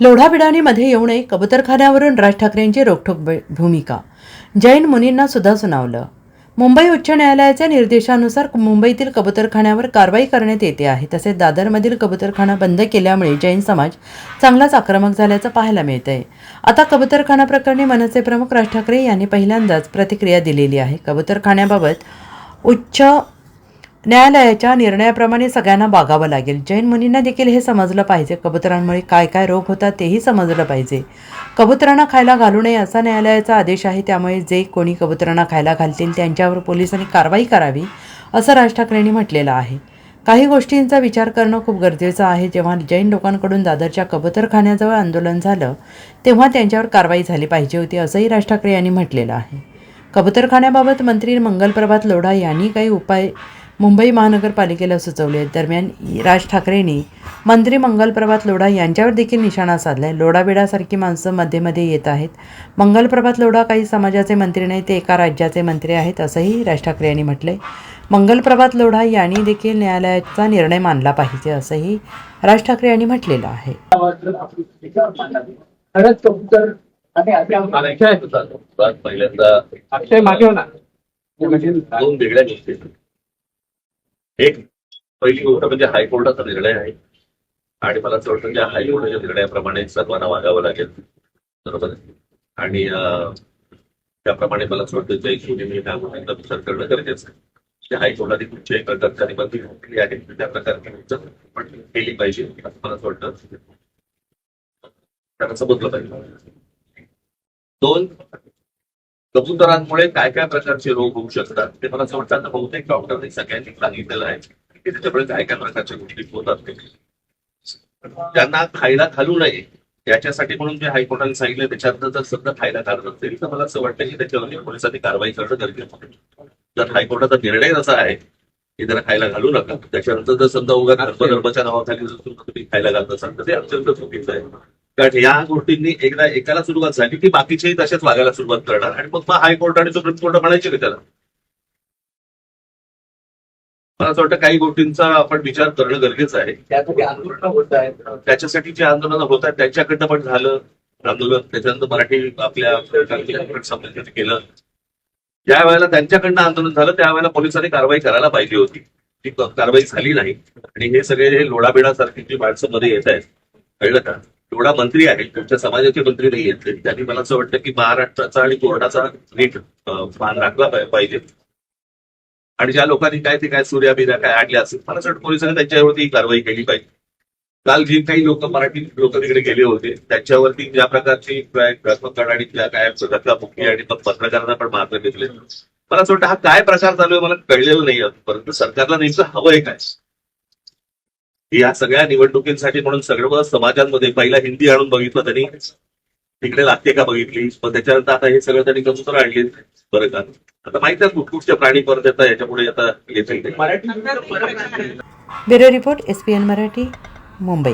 लोढाबिडाणीमध्ये येऊ नये कबुतरखान्यावरून राज ठाकरेंची रोखठोक भूमिका. जैन मुनींना सुद्धा सुनावलं. मुंबई उच्च न्यायालयाच्या निर्देशानुसार मुंबईतील कबुतरखान्यावर कारवाई करण्यात येते आहे. तसेच दादरमधील कबुतरखाना बंद केल्यामुळे जैन समाज चांगलाच आक्रमक झाल्याचं पाहायला मिळत आहे आता कबूतरखाना प्रकरणी मनसे प्रमुख राज ठाकरे यांनी पहिल्यांदाच प्रतिक्रिया दिलेली आहे. कबुतरखान्याबाबत उच्च न्यायालयाच्या निर्णयाप्रमाणे सगळ्यांना वागावं लागेल. जैन मुनींना देखील हे समजलं पाहिजे. कबुतरांमुळे काय काय रोग होतात तेही समजलं पाहिजे. कबुतरांना खायला घालू नये असा न्यायालयाचा आदेश आहे. त्यामुळे जे कोणी कबुतरांना खायला घालतील त्यांच्यावर पोलिसांनी कारवाई करावी असं राज ठाकरेंनी म्हटलेलं आहे. काही गोष्टींचा विचार करणं खूप गरजेचं आहे. जेव्हा जैन लोकांकडून दादरच्या कबुतरखान्याजवळ आंदोलन झालं तेव्हा त्यांच्यावर कारवाई झाली पाहिजे होती असंही राज ठाकरे यांनी म्हटलेलं आहे. कबुतरखान्याबाबत मंत्री मंगलप्रभात लोढा यांनी काही उपाय मुंबई महानगरपालिकेला सुचवले. दरम्यान राज ठाकरेंनी मंत्री मंगलप्रभात लोढा यांच्यावर देखील निशाणा साधलाय. लोढाबिडासारखी माणसं मध्ये मध्ये येत आहेत. मंगलप्रभात लोढा काही समाजाचे मंत्री नाही ते एका राज्याचे मंत्री आहेत असंही राज ठाकरे यांनी म्हटलंय. मंगलप्रभात लोढा यांनी देखील न्यायालयाचा निर्णय मानला पाहिजे असंही राज ठाकरे यांनी म्हटलेलं आहे. अक्षय मागे ना दोन वेगळ्या गोष्टी. एक पहिली गोष्ट म्हणजे हायकोर्टाचा निर्णय आहे. आणि मला असं वाटतं त्या हायकोर्टाच्या निर्णयाप्रमाणे सर्वांना वागावं लागेल. बरोबर? आणि त्याप्रमाणे मला असं वाटतं जय शिवनेने ह्या गोष्टींचा विचार करणं गरजेचं आहे. त्या हायकोर्टाने कुठच्याही प्रकारच्या निबंधी घेतली आहे. त्या प्रकारची उच्च पण केली पाहिजे. असं मला असं वाटतं. त्यांना समजलं पाहिजे. दोन कबुतरांमुळे काय काय प्रकारचे रोग होऊ शकतात? ते मला असं वाटतं बहुतेक डॉक्टरने सगळ्यांनी सांगितलेलं आहे की त्याच्यामुळे काय काय प्रकारच्या गोष्टी होतात ते. त्यांना खायला घालू नये. याच्यासाठी म्हणून जे हायकोर्टाने सांगितलं त्याच्यातनं जर सध्या खायला घालत असेल तर मला असं वाटतं की त्याच्यावरती पोलिसांनी कारवाई करणं गरजेचं आहे. जर हायकोर्टाचा निर्णय असा आहे की जर खायला घालू नका त्याच्यानंतर जर समजा उगा धर्मधर्माच्या नावाखाली जर तुम्ही खायला घालत असाल तर ते अत्यंत चुकीचं आहे. कारण या गोष्टींनी एकदा एकाला सुरुवात झाली की बाकीचेही तसेच वागायला सुरुवात करणार. आणि मग मग हायकोर्ट आणि सुप्रीम कोर्ट म्हणायचे की त्याला. मला असं वाटतं काही गोष्टींचा आपण विचार करणं गरजेचं आहे. त्याच्यासाठी जे आंदोलनं होत आहेत त्यांच्याकडनं पण झालं. आंदोलन त्याच्यानंतर मराठी आपल्या संबंधित केलं. ज्या वेळेला त्यांच्याकडनं आंदोलन झालं त्यावेळेला पोलिसांनी कारवाई करायला पाहिजे होती. ती कारवाई झाली नाही. आणि हे सगळे हे लोढाबिडासारखी जी माणसं मध्ये येत आहेत कळलं का? एवढा मंत्री आहेत तुमच्या समाजाचे मंत्री नाही आहेत. त्यांनी मला असं वाटतं की महाराष्ट्राचा आणि कोर्टाचा नीट मान राखला पाहिजे. आणि ज्या लोकांनी काय ते काय सूर्या काय आणल्या असेल मला असं वाटतं पोलिसांनी त्यांच्यावरती कारवाई केली पाहिजे. काल जी काही लोक मराठी लोक तिकडे गेले होते त्यांच्यावरती ज्या प्रकारची काय आणि त्या काय धक्काबुक्की आणि पत्रकारांना पण मारले घेतले मला असं वाटतं हा काय प्रकार चालू आहे मला कळलेलं नाही परंतु सरकारला नेमकं हवंय काय? या सगळ्या निवडणुकींसाठी म्हणून सगळं समाजांमध्ये पहिला हिंदी आणून बघितलं त्यांनी. तिकडे लागते का बघितली? पण त्याच्यानंतर आता हे सगळं त्यांनी कबूतर आणले बरं का आता माहिती आहे कुठकुठचे प्राणी परत येतात याच्यापुढे आता येतील bureau report S P N Marathi Mumbai.